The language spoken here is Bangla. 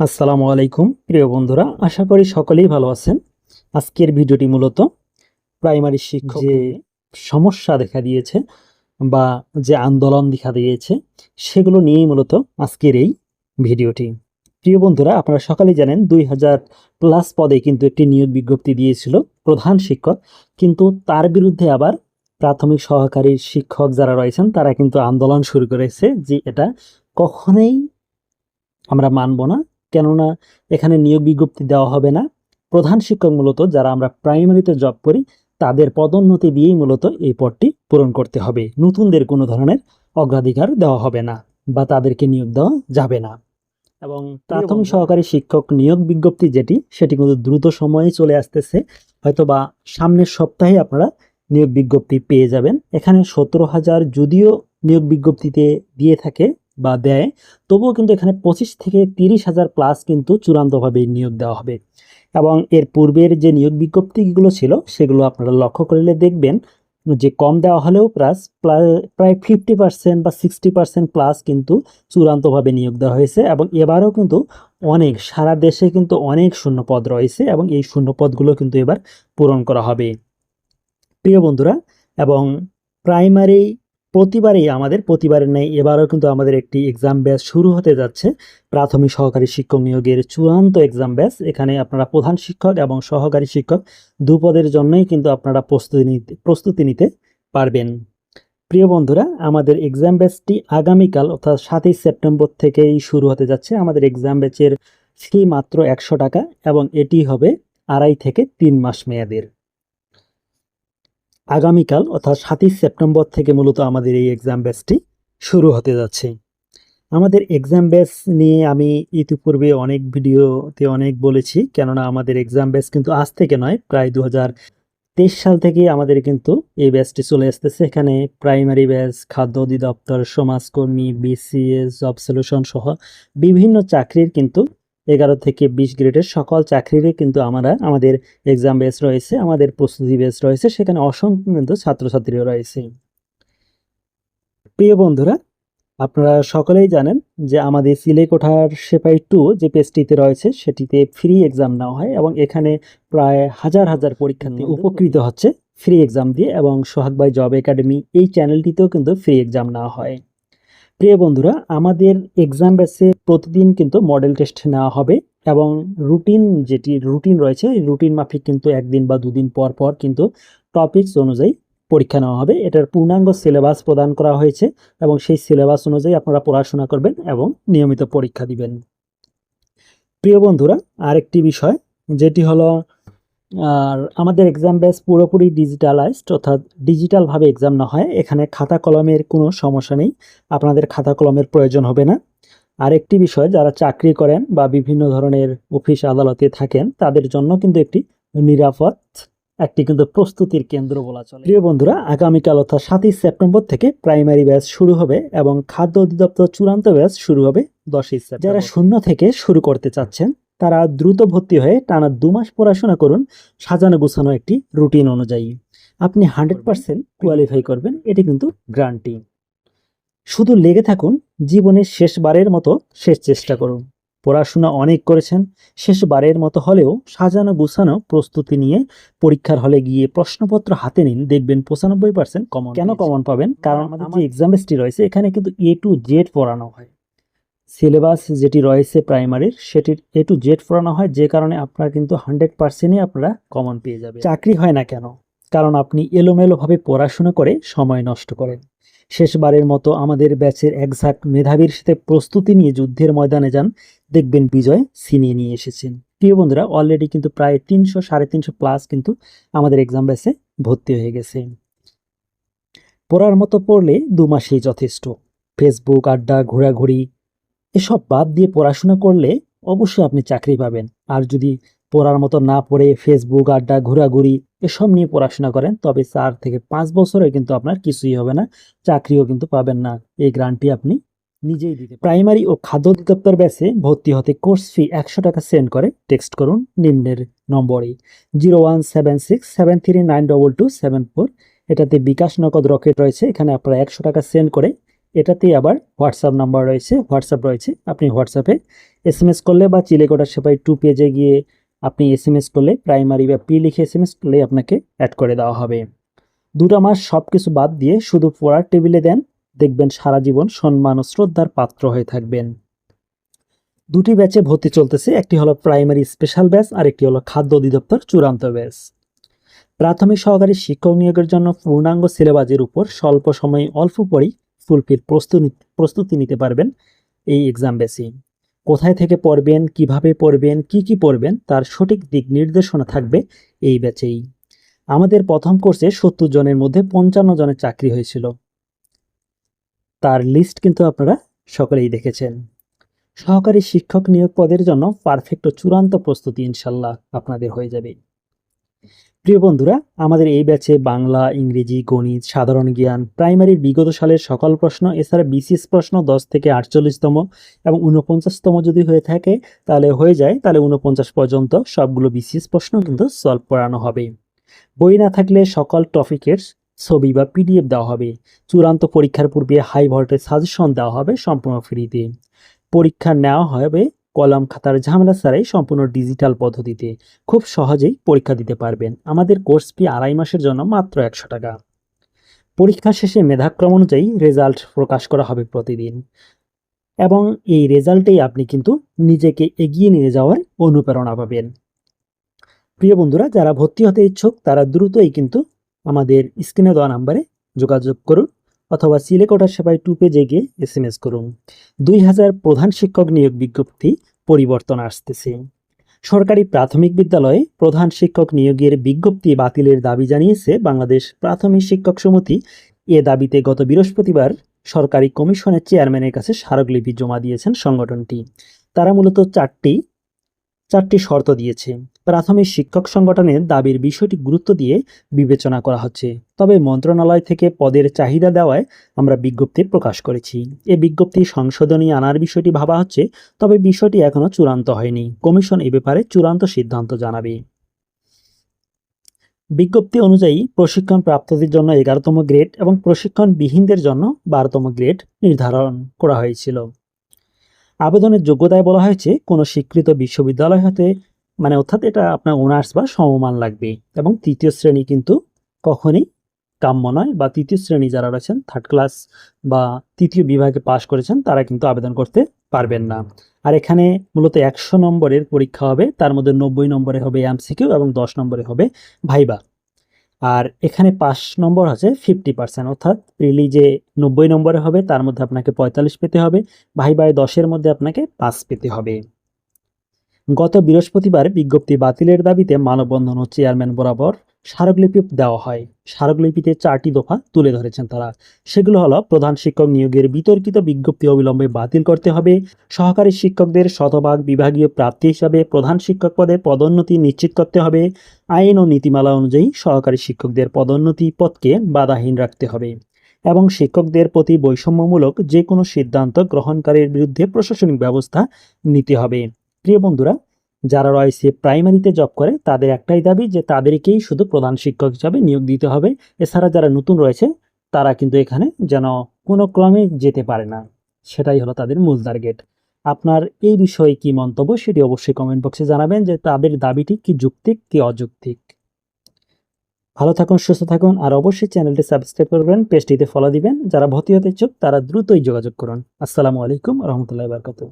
আসসালামু আলাইকুম প্রিয় বন্ধুরা। আশা করি সকলেই ভালো আছেন। আজকের ভিডিওটি মূলত প্রাইমারি শিক্ষক যে সমস্যা দেখা দিয়েছে বা যে আন্দোলন দেখা দিয়েছে সেগুলো নিয়েই মূলত আজকের এই ভিডিওটি। প্রিয় বন্ধুরা আপনারা সকালেই জানেন দুই হাজার প্লাস পদে কিন্তু একটি নিয়োগ বিজ্ঞপ্তি দিয়েছিল প্রধান শিক্ষক। কিন্তু তার বিরুদ্ধে আবার প্রাথমিক সহকারী শিক্ষক যারা রয়েছেন তারা কিন্তু আন্দোলন শুরু করেছে যে এটা কখনোই আমরা মানব না। কেননা এখানে নিয়োগ বিজ্ঞপ্তি দেওয়া হবে না। প্রধান শিক্ষক মূলত যারা আমরা প্রাইমারিতে জব করি তাদের পদোন্নতি দিয়েই মূলত এই পদটি পূরণ করতে হবে। নতুনদের কোনো ধরনের অগ্রাধিকার দেওয়া হবে না বা তাদেরকে নিয়োগ দেওয়া যাবে না। এবং প্রাথমিক সহকারী শিক্ষক নিয়োগ বিজ্ঞপ্তি যেটি সেটি কিন্তু দ্রুত সময়ে চলে আসতেছে। হয়তো বা সামনের সপ্তাহে আপনারা নিয়োগ বিজ্ঞপ্তি পেয়ে যাবেন। এখানে সতেরো হাজার যদিও নিয়োগ বিজ্ঞপ্তিতে দিয়ে থাকে বা দেয়, তবুও কিন্তু এখানে পঁচিশ থেকে তিরিশ হাজার প্লাস কিন্তু চূড়ান্তভাবে নিয়োগ দেওয়া হবে। এবং এর পূর্বের যে নিয়োগ বিজ্ঞপ্তিগুলো ছিল, সেগুলো আপনারা লক্ষ্য করলে দেখবেন যে কম দেওয়া হলেও প্লাস প্রায় ফিফটি পার্সেন্ট বা সিক্সটি পার্সেন্ট প্লাস কিন্তু চূড়ান্তভাবে নিয়োগ দেওয়া হয়েছে। এবং এবারও কিন্তু অনেক, সারা দেশে কিন্তু অনেক শূন্যপদ রয়েছে এবং এই শূন্যপদগুলো কিন্তু এবার পূরণ করা হবে। প্রিয় বন্ধুরা, এবং প্রাইমারি প্রতিবারই আমাদের, প্রতিবারের নেই এবারও কিন্তু আমাদের একটি এক্সাম ব্যাচ শুরু হতে যাচ্ছে। প্রাথমিক সহকারী শিক্ষক নিয়োগের চূড়ান্ত এক্সাম ব্যাচ এখানে আপনারা প্রধান শিক্ষক এবং সহকারী শিক্ষক দুপদের জন্যই কিন্তু আপনারা প্রস্তুতি নিতে প্রস্তুতি নিতে পারবেন। প্রিয় বন্ধুরা, আমাদের এক্সাম ব্যাচটি আগামীকাল, অর্থাৎ সাতই সেপ্টেম্বর থেকেই শুরু হতে যাচ্ছে। আমাদের এক্সাম ব্যাচের ফি মাত্র একশো টাকা এবং এটি হবে আড়াই থেকে তিন মাস মেয়াদের। আগামীকাল, অর্থাৎ সাতই সেপ্টেম্বর থেকে মূলত আমাদের এই এক্সাম ব্যাচটি শুরু হতে যাচ্ছে। আমাদের এক্সাম ব্যাচ নিয়ে আমি ইতিপূর্বে অনেক ভিডিওতে অনেক বলেছি, কেননা আমাদের এক্সাম ব্যাচ কিন্তু আজ থেকে নয়, প্রায় দু তেইশ সাল থেকে আমাদের কিন্তু এই ব্যাচটি চলে আসতেছে। এখানে প্রাইমারি ব্যাচ খাদ্য অধিদপ্তর, সমাজকর্মী বিসিএস জব সলিউশন সহ বিভিন্ন চাকরির কিন্তু এগারো থেকে বিশ গ্রেডের সকল চাকরিরই কিন্তু আমরা আমাদের এক্সাম বেস রয়েছে আমাদের প্রস্তুতি বেস রয়েছে সেখানে অসংখ্য কিন্তু ছাত্রছাত্রীও রয়েছে। প্রিয় বন্ধুরা আপনারা সকলেই জানেন যে আমাদের সিলেকোঠার সেপাই টু যে পেজটিতে রয়েছে সেটিতে ফ্রি এক্সাম নেওয়া হয় এবং এখানে প্রায় হাজার হাজার পরীক্ষার্থী উপকৃত হচ্ছে ফ্রি এক্সাম দিয়ে এবং সোহাগ ভাই জব একাডেমি এই চ্যানেলটিতেও কিন্তু ফ্রি এক্সাম নেওয়া হয়। প্রিয় বন্ধুরা, আমাদের এক্সাম বেসে প্রতিদিন কিন্তু মডেল টেস্ট নেওয়া হবে এবং রুটিন যেটি রুটিন রয়েছে রুটিন মাফিক কিন্তু একদিন বা দুদিন পর পর কিন্তু টপিকস অনুযায়ী পরীক্ষা নেওয়া হবে। এটার পূর্ণাঙ্গ সিলেবাস প্রদান করা হয়েছে এবং সেই সিলেবাস অনুযায়ী আপনারা পড়াশোনা করবেন এবং নিয়মিত পরীক্ষা দিবেন। প্রিয় বন্ধুরা, আরেকটি বিষয়, যেটি হলো আর আমাদের এক্সাম বেস পুরোপুরি ডিজিটালাইজড অর্থাৎ ডিজিটালভাবে এক্সাম না হয়, এখানে খাতা কলমের কোনো সমস্যা নেই, আপনাদের খাতা কলমের প্রয়োজন হবে না। আর একটি বিষয়, যারা চাকরি করেন বা বিভিন্ন ধরনের অফিস আদালতে থাকেন, তাদের জন্য কিন্তু একটি নিরাপদ, একটি কিন্তু প্রস্তুতির কেন্দ্র বলা চলে। প্রিয় বন্ধুরা, আগামীকাল অর্থাৎ সাতই সেপ্টেম্বর থেকে প্রাইমারি ব্যাচ শুরু হবে এবং খাদ্য অধিদপ্তর চূড়ান্ত ব্যাচ শুরু হবে দশই সেপ্টেম্বর। যারা শূন্য থেকে শুরু করতে চাচ্ছেন তারা দ্রুত ভর্তি হয়ে টানা দু মাস পড়াশোনা করুন সাজানো গুছানো একটি রুটিন অনুযায়ী। আপনি হান্ড্রেড পার্সেন্ট কোয়ালিফাই করবেন এটি কিন্তু গ্রান্টি শুধু লেগে থাকুন জীবনের শেষবারের মতো শেষ চেষ্টা করুন। পড়াশোনা অনেক করেছেন শেষবারের মতো হলেও সাজানো গুছানো প্রস্তুতি নিয়ে পরীক্ষার হলে গিয়ে প্রশ্নপত্র হাতে নিন দেখবেন পঁচানব্বই পার্সেন্ট কমন কেন কমন পাবেন? কারণ আমাদের যে এক্সাম রয়েছে এখানে কিন্তু এ টু জেড পড়ানো হয়। সিলেবাস যেটি রয়েছে প্রাইমারির, সেটির এ টু জেড পড়ানো হয়, যে কারণে আপনারা কিন্তু হান্ড্রেড পার্সেন্টই আপনারা কমন পেয়ে যাবেন। চাকরি হয় না কেন? কারণ আপনি এলোমেলোভাবে পড়াশোনা করে সময় নষ্ট করেন। শেষবারের মতো আমাদের ব্যাচের একজাক্ট মেধাবীর সাথে প্রস্তুতি নিয়ে যুদ্ধের ময়দানে যান, দেখবেন বিজয় ছিনিয়ে নিয়ে এসেছেন। প্রিয় বন্ধুরা অলরেডি কিন্তু প্রায় তিনশো, সাড়ে তিনশো প্লাস কিন্তু আমাদের এক্সাম ব্যাচে ভর্তি হয়ে গেছে। পড়ার মতো পড়লে দু মাসেই যথেষ্ট। ফেসবুক আড্ডা, ঘোরাঘুরি এসব বাদ দিয়ে পড়াশোনা করলে অবশ্যই আপনি চাকরি পাবেন। আর যদি পড়ার মতো না পড়ে ফেসবুক আড্ডা, ঘোরাঘুরি এসব নিয়ে পড়াশোনা করেন, তবে চার থেকে পাঁচ বছরে কিন্তু আপনার কিছুই হবে না, চাকরিও কিন্তু পাবেন না। এই গ্রান্টটি আপনি নিজেই দিতে প্রাইমারি ও খাদ্য অধিদপ্তর ব্যাচে ভর্তি হতে কোর্স ফি একশো টাকা সেন্ড করে। টেক্সট করুন নিম্নের নম্বরে। Zero one seven six seven three nine double two seven four এটাতে বিকাশ নগদ রকেট রয়েছে, এখানে আপনারা একশো টাকা সেন্ড করে এটাতেই আবার হোয়াটসঅ্যাপ নাম্বার রয়েছে হোয়াটসঅ্যাপ রয়েছে। আপনি হোয়াটসঅ্যাপে এস এম এস করলে বা চিলেকোটা সেপাই টু পেজে গিয়ে আপনি এস এম এস করলে প্রাইমারি বা পি লিখে এস এম এস করলে আপনাকে অ্যাড করে দেওয়া হবে। দুটো মাস সব কিছু বাদ দিয়ে শুধু পড়ার টেবিলে দেন, দেখবেন সারা জীবন সম্মান ও শ্রদ্ধার পাত্র হয়ে থাকবেন। দুটি ব্যাচে ভর্তি চলতেছে, একটি হলো প্রাইমারি স্পেশাল ব্যাচ আর একটি হলো খাদ্য অধিদপ্তর চূড়ান্ত ব্যাচ প্রাথমিক সহকারী শিক্ষক নিয়োগের জন্য পূর্ণাঙ্গ সিলেবাসের উপর স্বল্প সময়ে অল্প পরেই ফুলফিল প্রস্তুতি প্রস্তুতি নিতে পারবেন এই এক্সাম বেসে কোথায় থেকে পড়বেন, কীভাবে পড়বেন, কি কি পড়বেন, তার সঠিক দিক নির্দেশনা থাকবে এই ব্যাচেই আমাদের প্রথম কোর্সে সত্তর জনের মধ্যে পঞ্চান্ন জনের চাকরি হয়েছিল। তার লিস্ট কিন্তু আপনারা সকলেই দেখেছেন। সহকারী শিক্ষক নিয়োগ পদের জন্য পারফেক্ট ও চূড়ান্ত প্রস্তুতি ইনশাল্লাহ আপনাদের হয়ে যাবে। প্রিয় বন্ধুরা, আমাদের এই ব্যাচে বাংলা, ইংরেজি, গণিত, সাধারণ জ্ঞান, প্রাইমারির বিগত সালের সকল প্রশ্ন, এছাড়া বিসিএস প্রশ্ন দশ থেকে আটচল্লিশতম এবং উনপঞ্চাশতম যদি হয়ে থাকে, তাহলে হয়ে যায়, তাহলে উনপঞ্চাশ পর্যন্ত সবগুলো বিসিএস প্রশ্ন কিন্তু সলভ করানো হবে। বই না থাকলে সকল টপিকের ছবি বা পিডিএফ দেওয়া হবে। চূড়ান্ত পরীক্ষার পূর্বে হাই ভোল্টেজ সাজেশন দেওয়া হবে সম্পূর্ণ ফ্রিতে পরীক্ষা নেওয়া হবে কলম, খাতার ঝামেলা ছাড়াই সম্পূর্ণ ডিজিটাল পদ্ধতিতে খুব সহজেই পরীক্ষা দিতে পারবেন। আমাদের কোর্স ফি আড়াই মাসের জন্য মাত্র একশো টাকা। পরীক্ষা শেষে মেধাক্রম অনুযায়ী রেজাল্ট প্রকাশ করা হবে প্রতিদিন। এবং এই রেজাল্টেই আপনি কিন্তু নিজেকে এগিয়ে নিয়ে যাওয়ার অনুপ্রেরণা পাবেন। প্রিয় বন্ধুরা, যারা ভর্তি হতে ইচ্ছুক, তারা দ্রুতই কিন্তু আমাদের স্ক্রিনে দেওয়া নাম্বারে যোগাযোগ করুন। অথবা সিলেকোটার সেবায় টু পেজে গিয়ে এস এম এস করুন। দুই হাজার প্রধান শিক্ষক নিয়োগ বিজ্ঞপ্তি পরিবর্তন আসতেছে। সরকারি প্রাথমিক বিদ্যালয়ে প্রধান শিক্ষক নিয়োগের বিজ্ঞপ্তি বাতিলের দাবি জানিয়েছে বাংলাদেশ প্রাথমিক শিক্ষক সমিতি। এ দাবিতে গত বৃহস্পতিবার সরকারি কমিশনের চেয়ারম্যানের কাছে স্মারকলিপি জমা দিয়েছেন সংগঠনটি। তারা মূলত চারটি চারটি শর্ত দিয়েছে। প্রাথমিক শিক্ষক সংগঠনের দাবির বিষয়টি গুরুত্ব দিয়ে বিবেচনা করা হচ্ছে। তবে মন্ত্রণালয় থেকে পদের চাহিদা দেওয়ায় আমরা বিজ্ঞপ্তি প্রকাশ করেছি। এ বিজ্ঞপ্তি সংশোধনী আনার বিষয়টি ভাবা হচ্ছে, তবে বিষয়টি এখনও চূড়ান্ত হয়নি। কমিশন এ ব্যাপারে চূড়ান্ত সিদ্ধান্ত জানাবে। বিজ্ঞপ্তি অনুযায়ী প্রশিক্ষণ প্রাপ্তদের জন্য এগারোতম গ্রেড এবং প্রশিক্ষণ বিহীনদের জন্য বারোতম গ্রেড নির্ধারণ করা হয়েছিল। আবেদনের যোগ্যতায় বলা হয়েছে, কোনো স্বীকৃত বিশ্ববিদ্যালয় হতে মানে অর্থাৎ এটা আপনার অনার্স বা সমমান লাগবে। এবং তৃতীয় শ্রেণি কিন্তু কখনই কাম্য নয় বা তৃতীয় শ্রেণি যারা রয়েছেন থার্ড ক্লাস বা তৃতীয় বিভাগে পাশ করেছেন, তারা কিন্তু আবেদন করতে পারবেন না। আর এখানে মূলত একশো নম্বরের পরীক্ষা হবে, তার মধ্যে নব্বই নম্বরে হবে এমসিকিউ এবং দশ নম্বরে হবে ভাইবা। আর এখানে পাঁচ নম্বর আছে ফিফটি পার্সেন্ট অর্থাৎ প্রিলি যে নব্বই নম্বরে হবে, তার মধ্যে আপনাকে পঁয়তাল্লিশ পেতে হবে, ভাই বাই দশের মধ্যে আপনাকে পাঁচ পেতে হবে। গত বৃহস্পতিবার বিজ্ঞপ্তি বাতিলের দাবিতে মানববন্ধন ও চেয়ারম্যান বরাবর স্মারকলিপি দেওয়া হয়। স্মারকলিপিতে চারটি দফা তুলে ধরেছেন তারা। সেগুলো হলো, প্রধান শিক্ষক নিয়োগের বিতর্কিত বিজ্ঞপ্তি অবিলম্বে বাতিল করতে হবে, সহকারী শিক্ষকদের শতভাগ বিভাগীয় প্রার্থী হিসাবে প্রধান শিক্ষক পদে পদোন্নতি নিশ্চিত করতে হবে, আইন ও নীতিমালা অনুযায়ী সহকারী শিক্ষকদের পদোন্নতি পদকে বাধাহীন রাখতে হবে এবং শিক্ষকদের প্রতি বৈষম্যমূলক যে কোনো সিদ্ধান্ত গ্রহণকারীর বিরুদ্ধে প্রশাসনিক ব্যবস্থা নিতে হবে। প্রিয় বন্ধুরা যারা রয়েছে প্রাইমারিতে জব করে, তাদের একটাই দাবি যে তাদেরকেই শুধু প্রধান শিক্ষক হিসাবে নিয়োগ দিতে হবে। এছাড়া যারা নতুন রয়েছে, তারা কিন্তু এখানে যেন কোনো ক্রমে যেতে পারে না। সেটাই হলো তাদের মূল টার্গেট আপনার এই বিষয়ে কি মন্তব্য সেটি অবশ্যই কমেন্ট বক্সে জানাবেন যে তাদের দাবিটি কি যুক্তিক, কি অযৌক্তিক। ভালো থাকুন, সুস্থ থাকুন, আর অবশ্যই চ্যানেলটি সাবস্ক্রাইব করবেন, পেজটিতে ফলো দিবেন। যারা ভর্তি হতে ইচ্ছুক, তারা দ্রুতই যোগাযোগ করুন। আসসালামু আলাইকুম, রহমতুল্লাহ বারকাতুহ।